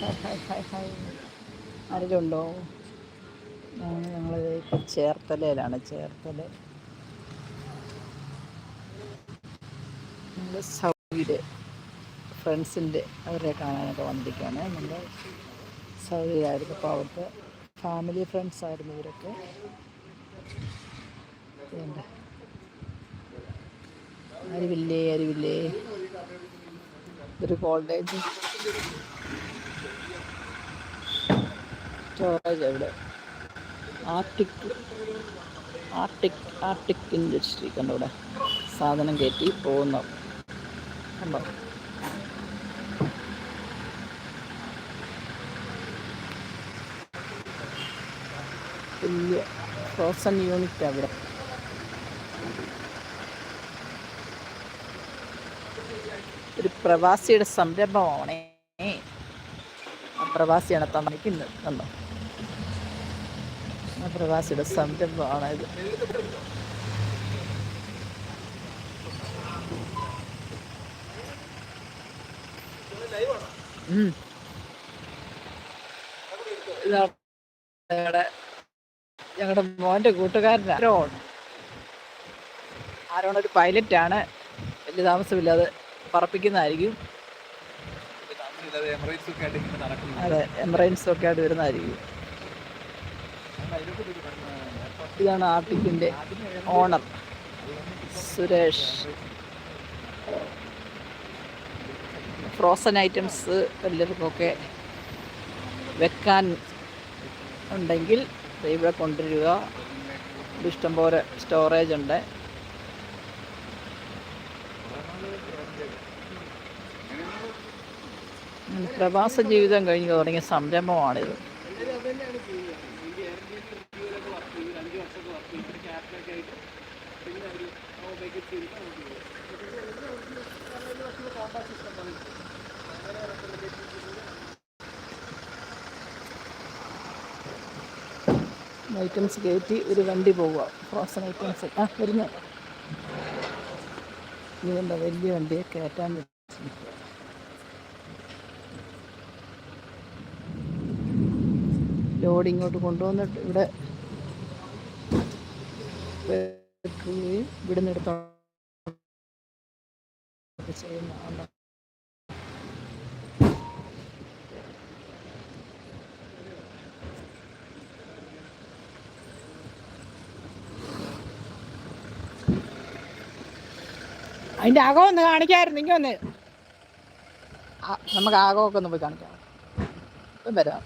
Hi hi hi hi ആരെങ്കിലും ഉണ്ടോ ഞങ്ങൾ ഞങ്ങളിത് ഇപ്പം ചേർത്തലയിലാണ് ചേർത്തല. നമ്മുടെ സൗദിയുടെ ഫ്രണ്ട്സിന്റെ അവരെ കാണാനൊക്കെ വന്നിരിക്കുകയാണ് നമ്മുടെ സൗദിയിലായിരുന്നു. അപ്പോൾ അവിടുത്തെ ഫാമിലി ഫ്രണ്ട്സ് ആയിരുന്നു ഇവരൊക്കെ. അരുവില്ലേ അരുവില്ലേ? ഇതൊരു കോളേജ് സ്റ്റോറേജ് എവിടെ? ആർട്ടിക് ആർട്ടിക് ആർട്ടിക് ഇൻഡസ്ട്രി കണ്ടോ ഇവിടെ സാധനം കയറ്റി പോകുന്നു. കണ്ടോ? വലിയ ഫ്രോസൺ യൂണിറ്റ് അവിടെ ഒരു പ്രവാസിയുടെ സംരംഭമാണ്. പ്രവാസിയാണ് തന്നിരിക്കുന്നത്. കണ്ടോ? പ്രവാസിയുടെ സംരംഭമാണ് ഇത്. ഞങ്ങളുടെ ഞങ്ങളുടെ മോന്റെ കൂട്ടുകാരൻ ആരോൺ ഒരു ആണ് വലിയ താമസമില്ലാതെ പറപ്പിക്കുന്നതായിരിക്കും. അതെ എമറൈൻസ് ഒക്കെ ആയിട്ട് വരുന്നതായിരിക്കും. ഇതാണ് ആർട്ടിക്കിന്റെ ഓണർ സുരേഷ്. ഫ്രോസൺ ഐറ്റംസ് എല്ലാവർക്കൊക്കെ വെക്കാൻ ഉണ്ടെങ്കിൽ ഇവിടെ കൊണ്ടുവരിക. ഇഷ്ടം ഇഷ്ടംപോലെ സ്റ്റോറേജ് ഉണ്ട്. പ്രവാസ ജീവിതം കഴിഞ്ഞ് തുടങ്ങിയ സംരംഭമാണിത്. ഐറ്റംസ് കയറ്റി ഒരു വണ്ടി പോവുക. ഫ്രോസൺ ഐറ്റംസ് ആ വരുന്നു. ഇതിന്റെ വലിയ വണ്ടിയെ കയറ്റാൻ ലോഡ് ഇങ്ങോട്ട് കൊണ്ടുവന്നിട്ട് ഇവിടെ വെക്കുകയും ഇവിടുന്ന് എടുത്തോ ചെയ്യുന്ന അതിന്റെ അകം ഒന്ന് കാണിക്കായിരുന്നു ഇങ്ങനെ ഒന്ന് നമുക്ക് ആകമൊക്കെ ഒന്ന് പോയി കാണിക്കാം. വരാം.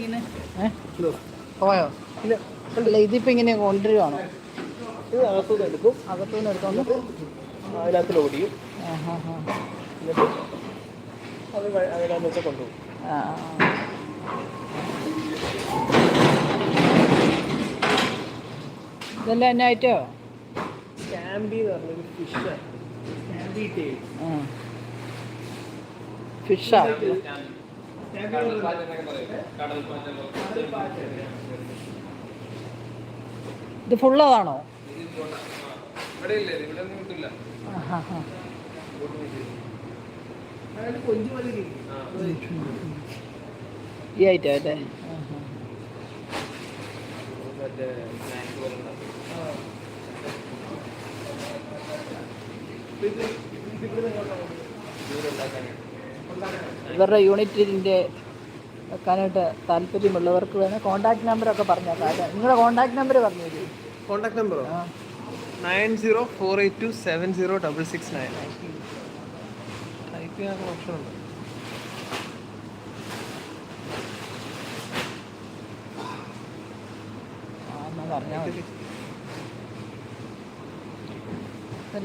ഇങ്ങനെ? പോയോ? അല്ല ഇതിപ്പോ ഇങ്ങനെ കൊണ്ടുവരുവാണോ? ഇത് അകത്തുനിന്ന് എടുക്കും. അകത്തുനിന്ന് എടുത്തോണ്ട് അതിനകത്ത് ഹാ എന്നിട്ട് അത് അതിനകത്ത് വെച്ചാൽ കൊണ്ടുപോകും. ഇതെല്ലാം എന്നാ ആയിട്ടോ സ്റ്റാമ്പി എന്ന് പറഞ്ഞൊരു ഫിഷ് സ്റ്റാമ്പി ഫിഷാ ഇത് ഫുള്ളതാണോ ഈ ഐറ്റം അല്ലേ ഇത് ഇവിടെ ഉണ്ടാക്കാനാണ്. ഇവരുടെ യൂണിറ്റിന്റെ വെക്കാനായിട്ട് താല്പര്യമുള്ളവർക്ക് വേണേൽ കോൺടാക്ട് നമ്പറൊക്കെ പറഞ്ഞാൽ കാര്യം. നിങ്ങളുടെ കോൺടാക്ട് നമ്പർ പറഞ്ഞു തരൂ കോൺടാക്ട് നമ്പറോ ആ. Nine zero four eight two seven zero double six nine. Type ചെയ്യാൻ ഓപ്ഷൻ ഉണ്ട്.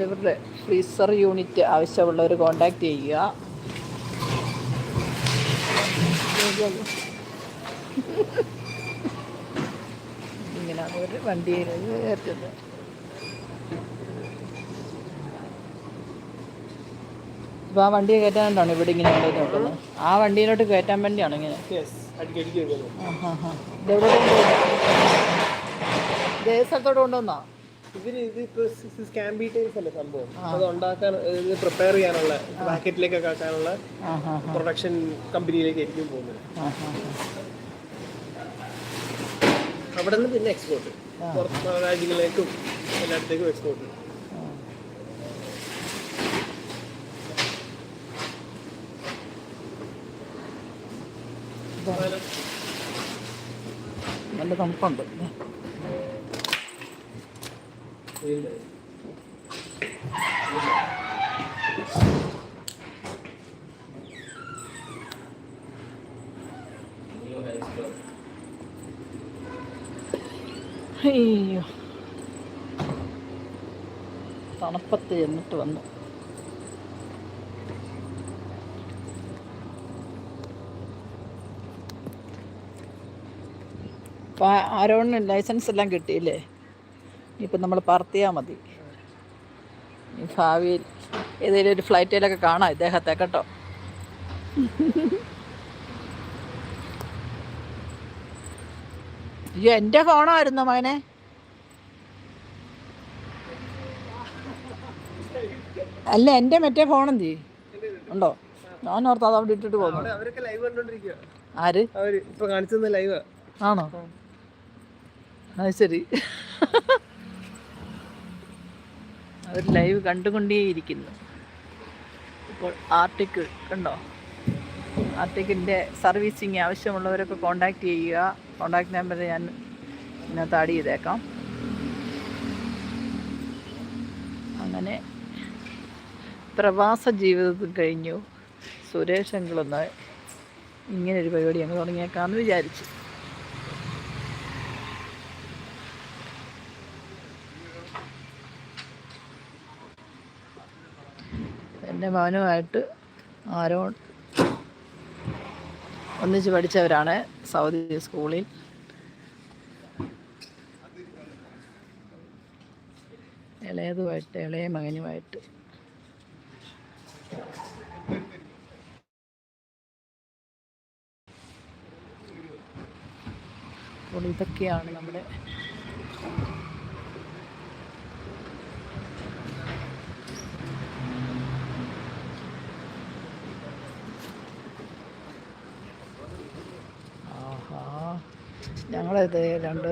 ഇവരുടെ ഫ്രീസർ യൂണിറ്റ് ആവശ്യമുള്ളവർ കോണ്ടാക്ട് ചെയ്യുക. ഇങ്ങനെയാണ് ഒരു വണ്ടിയിൽ കയറ്റുന്നത് ഇപ്പോൾ ആ വണ്ടിയെ കയറ്റാനായിട്ടാണ് ഇവിടെ ഇങ്ങനെ നോക്കുന്നത് ആ വണ്ടിയിലോട്ട് കയറ്റാൻ വേണ്ടിയാണ് ഇങ്ങനെ? ഇതെവിടെ ഇതേ സ്ഥലത്തോട്ട് കൊണ്ടുവന്നാ? ഇതിന് ഇത് ഇപ്പോൾ സ്കാൻ ഡീറ്റെയിൽസ് അല്ലേ സംഭവം? അത് ഉണ്ടാക്കാൻ പ്രിപ്പയർ ചെയ്യാനുള്ള പാക്കറ്റിലേക്കൊക്കെ ആക്കാനുള്ള പ്രൊഡക്ഷൻ കമ്പനിയിലേക്ക് ആയിരിക്കും പോകുന്നത്. അവിടെ നിന്ന് പിന്നെ എക്സ്പോർട്ട് പുറത്ത് രാജ്യങ്ങളിലേക്കും എല്ലായിടത്തേക്കും എക്സ്പോർട്ട് നല്ല തണുപ്പുണ്ട്. അയ്യോ. തണുപ്പത്ത് എന്നിട്ട് വന്നു. അപ്പൊ ആരോണിന് ലൈസൻസ് എല്ലാം കിട്ടിയില്ലേ? ഇനിയിപ്പം നമ്മൾ പറത്തിയാൽ മതി. ഭാവിയിൽ ഏതെങ്കിലും ഒരു ഫ്ലൈറ്റിലൊക്കെ കാണാം ഇദ്ദേഹത്തെ കേട്ടോ. അയ്യോ എന്റെ ഫോണായിരുന്നു മകനെ അല്ല എന്റെ മറ്റേ ഫോൺ എന്ത് ഉണ്ടോ? ഞാൻ ഓർത്ത് അത് അവിടെ ഇട്ടിട്ട് പോകുന്നു. ആര്? ഇപ്പൊ ആണോ? അത് ശരി. അവർ ലൈവ് കണ്ടുകൊണ്ടേയിരിക്കുന്നു. ഇപ്പോൾ ആർട്ടിക്കിൾ കണ്ടോ? ആർട്ടിക്കിളിന്റെ സർവീസിങ് ആവശ്യമുള്ളവരൊക്കെ കോണ്ടാക്ട് ചെയ്യുക. കോണ്ടാക്ട് നമ്പർ ഞാൻ ഇതിനകത്ത് ആഡ് ചെയ്തേക്കാം. അങ്ങനെ പ്രവാസ ജീവിതത്തിൽ കഴിഞ്ഞു. സുരേഷ് അങ്കിളൊന്ന് ഇങ്ങനൊരു പരിപാടി ഞങ്ങൾ തുടങ്ങിയേക്കാമെന്ന് വിചാരിച്ചു. എന്റെ മകനുമായിട്ട് ആരോൺ ഒന്നിച്ച് പഠിച്ചവരാണ് സൗദി സ്കൂളിൽ. ഇളയതുമായിട്ട് ഇളയ മകനുമായിട്ട്. അപ്പോൾ ഇതൊക്കെയാണ് നമ്മുടെ ഞങ്ങളിത് രണ്ട്.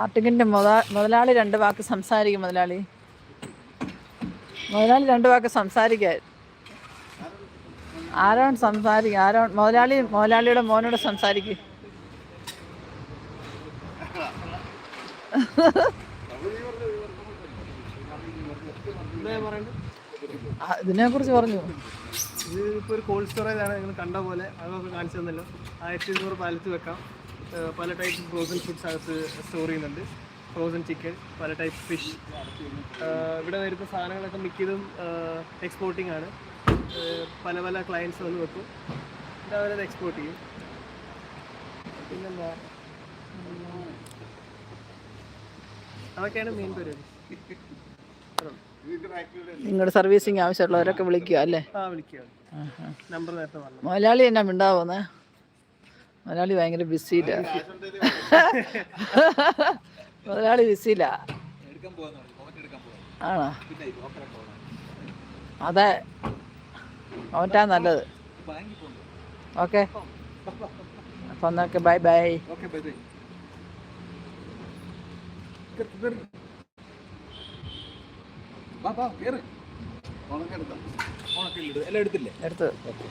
ആർട്ടിക്കിന്റെ മുത മുതലാളി രണ്ട് വാക്ക് സംസാരിക്കും മുതലാളി. മുതലാളി രണ്ട് വാക്ക് സംസാരിക്കാൻ ആരോൺ സംസാരിക്കും? ആരോൺ മുതലാളി മുതലാളിയുടെ മോനോട് സംസാരിക്കും. ഇതിനെക്കുറിച്ച് പറഞ്ഞു? ഇത് ഒരു കോൾഡ് സ്റ്റോറേജ് ആണ് നിങ്ങൾ കണ്ട പോലെ. അതൊക്കെ കാണിച്ചു തന്നല്ലോ. ആയിരത്തി ഇരുന്നൂറ് പാലത്ത് വെക്കാം. പല ടൈപ്പ് ഫ്രോസൺ ഫുഡ്സ് അകത്ത് സ്റ്റോർ ചെയ്യുന്നുണ്ട്. ഫ്രോസൺ ചിക്കൻ പല ടൈപ്പ് ഫിഷ് ഇവിടെ വരുന്ന സാധനങ്ങളൊക്കെ മിക്കതും എക്സ്പോർട്ടിംഗ് ആണ്. പല പല ക്ലയൻസ് വന്ന് വെക്കും. എന്നിട്ട് അവരത് എക്സ്പോർട്ട് ചെയ്യും. പിന്നെന്താ? അതൊക്കെയാണ് മെയിൻ പരിപാടി. നിങ്ങളുടെ സർവീസിങ് ആവശ്യമുള്ളവരൊക്കെ വിളിക്കുക അല്ലേ? ആ വിളിക്കുക. നമ്പർ നേരത്തെ പറഞ്ഞു. മുതലാളി എന്നാ മിണ്ടാവുന്നേ? മുതലാളി ഭയങ്കര ബിസിയില്ല മുതലാളി ബിസിയില്ല ആണോ? അതെ. അവറ്റാ നല്ലത്. ഓക്കെ. അപ്പം എന്നൊക്കെ bye bye. Okay bye bye. വാ വാ ഉണക്കെടുത്ത എല്ലാം എടുത്തില്ലേ? എടുത്ത്. ഓക്കെ.